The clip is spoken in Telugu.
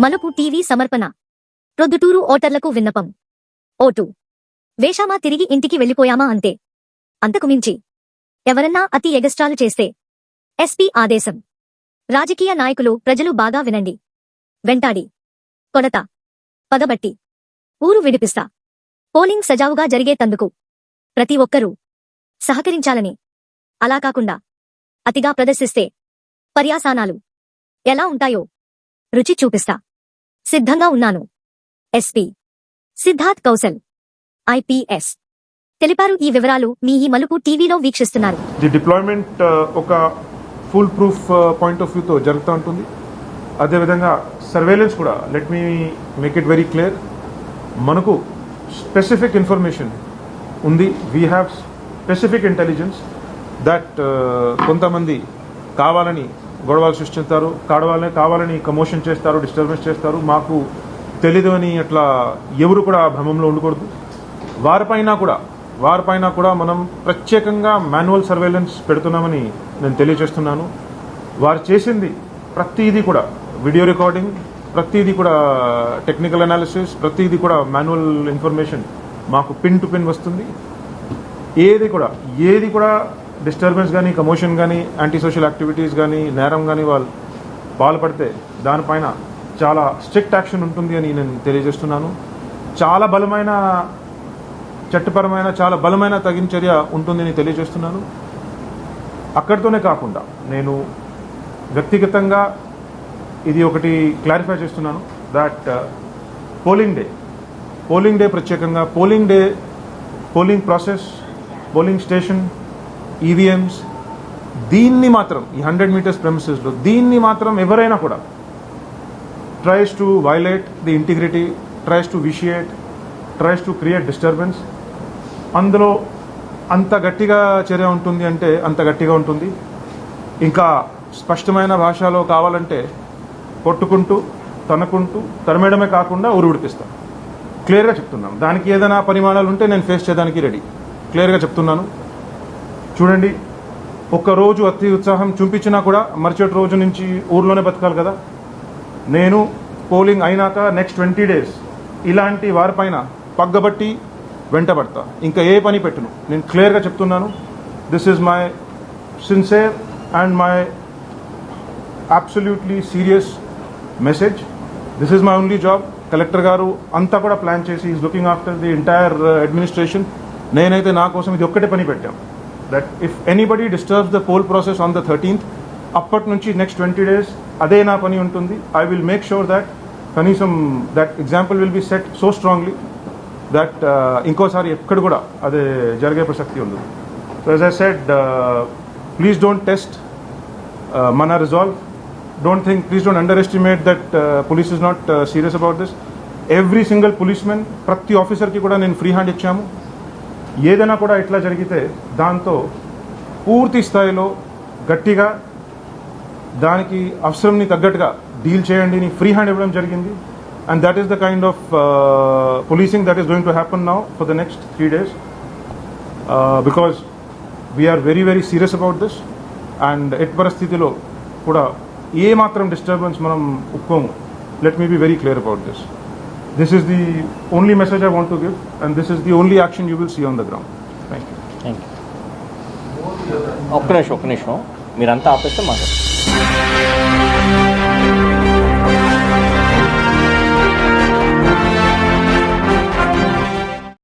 మలుపు టీవీ సమర్పణ. ప్రొద్దుటూరు ఓటర్లకు విన్నపం. ఓటు. వేషామా తిరిగి ఇంటికి వెళ్ళిపోయామా అంతే. అంతకుమించి ఎవరన్నా అతి ఎగస్ట్రాలు చేస్తే. ఎస్పీ ఆదేశం. రాజకీయ నాయకులు ప్రజలు బాగా వినండి. వెంటాడి. కొడత. పగబట్టి. ఊరు విడిపిస్తా. పోలింగ్ సజావుగా జరిగేతందుకు. ప్రతి ఒక్కరూ. సహకరించాలని. అలా కాకుండా. అతిగా ప్రదర్శిస్తే. పర్యాసానాలు. ఎలా ఉంటాయో. రుచి చూపిస్తా. సిద్ధంగా ఉన్నాను. ఎస్పీ సిద్ధార్థ్ కౌశల్. ఐపీఎస్ తెలిపారు ఈ వివరాలు మీ ఈ మలుపు టీవీలో వీక్షిస్తున్నారు. ది డిప్లాయ్మెంట్ uh, ఒక ఫుల్ ప్రూఫ్ పాయింట్ ఆఫ్ వ్యూతో జరుగుతూ ఉంటుంది. అదేవిధంగా సర్వేలెన్స్ కూడా let me make it very clear మనకు స్పెసిఫిక్ ఇన్ఫర్మేషన్ ఉంది. We have specific intelligence that కొంతమంది కావాలని గొడవలు సృష్టిస్తారు కావాలని కావాలని కమోషన్ చేస్తారు డిస్టర్బెన్స్ చేస్తారు. మాకు తెలీదు అని అట్లా ఎవరు కూడా ఆ భ్రమంలో ఉండకూడదు. వారిపైన కూడా వారిపైన కూడా మనం ప్రత్యేకంగా మాన్యువల్ సర్వేలెన్స్ పెడుతున్నామని నేను తెలియజేస్తున్నాను. వారు చేసింది ప్రతిదీ కూడా వీడియో రికార్డింగ్ ప్రతిదీ కూడా టెక్నికల్ అనాలిసిస్ ప్రతిదీ కూడా మాన్యువల్ ఇన్ఫర్మేషన్ మాకు పిన్ టు పిన్ వస్తుంది. ఏది కూడా ఏది కూడా డిస్టర్బెన్స్ కానీ కమోషన్ కానీ యాంటీ సోషల్ యాక్టివిటీస్ కానీ నేరం కానీ వాళ్ళు పాల్పడితే దానిపైన చాలా స్ట్రిక్ట్ యాక్షన్ ఉంటుంది అని నేను తెలియజేస్తున్నాను. చాలా బలమైన చట్టపరమైన చాలా బలమైన తగిన చర్య ఉంటుందని తెలియజేస్తున్నాను. అక్కడితోనే కాకుండా నేను వ్యక్తిగతంగా ఇది ఒకటి క్లారిఫై చేస్తున్నాను that polling day polling day ప్రత్యేకంగా polling day polling process polling station EVMs దీన్ని మాత్రం ఈ హండ్రెడ్ మీటర్స్ ప్రెమిసెస్లో దీన్ని మాత్రం ఎవరైనా కూడా tries to violate the integrity tries to vitiate tries to create disturbance అందులో అంత గట్టిగా చర్య ఉంటుంది అంటే అంత గట్టిగా ఉంటుంది. ఇంకా స్పష్టమైన భాషలో కావాలంటే కొట్టుకుంటూ తనుకుంటూ తరిమేయడమే కాకుండా ఊరు క్లియర్గా చెప్తున్నాను. దానికి ఏదైనా పరిమాణాలు ఉంటే నేను ఫేస్ చేయడానికి రెడీ క్లియర్గా చెప్తున్నాను. చూడండి ఒక్క రోజు అతి ఉత్సాహం చూపించినా కూడా మరుసటి రోజు నుంచి ఊర్లోనే బతకాలి కదా. నేను పోలింగ్ అయినాక నెక్స్ట్ ట్వంటీ డేస్ ఇలాంటి వారిపైన పగ్గబట్టి వెంటబడతా. ఇంకా ఏ పని పెట్టును. నేను క్లియర్గా చెప్తున్నాను. This is my sincere and my absolutely serious message this is my only job collector గారు అంతా కూడా ప్లాన్ చేసి is looking after the entire administration నేనైతే నా కోసం ఇది ఒక్కటే పని పెట్టాం. That if anybody disturbs the poll process on the thirteenth అప్పటి నుంచి నెక్స్ట్ ట్వంటీ డేస్ అదే నా పని ఉంటుంది. I will make sure that కనీసం that example will be set so strongly that ఇంకోసారి ఎక్కడ కూడా అదే జరిగే ప్రసక్తి ఉంది so as I said please don't test మన resolve don't think please don't underestimate that police is not serious about this every single policemen ప్రతి ఆఫీసర్కి కూడా నేను ఫ్రీ హ్యాండ్ ఇచ్చాము. ఏదైనా కూడా ఇట్లా జరిగితే దాంతో పూర్తి స్థాయిలో గట్టిగా దానికి అవసరంని తగ్గట్టుగా డీల్ చేయండి అని ఫ్రీ హ్యాండ్ ఇవ్వడం జరిగింది. And that is the kind of policing that is going to happen now for the next three days because we are very very serious about this and at పరిస్థితిలో కూడా ఏ మాత్రం డిస్టర్బెన్స్ మనం ఒప్పుకోము. Let me be very clear about this this is the only message I want to give and this is the only action you will see on the ground thank you thank you ఒక్క నిమిషం ఒక్క నిమిషం. మీరంతా ఆపేస్తే మాట్లాడు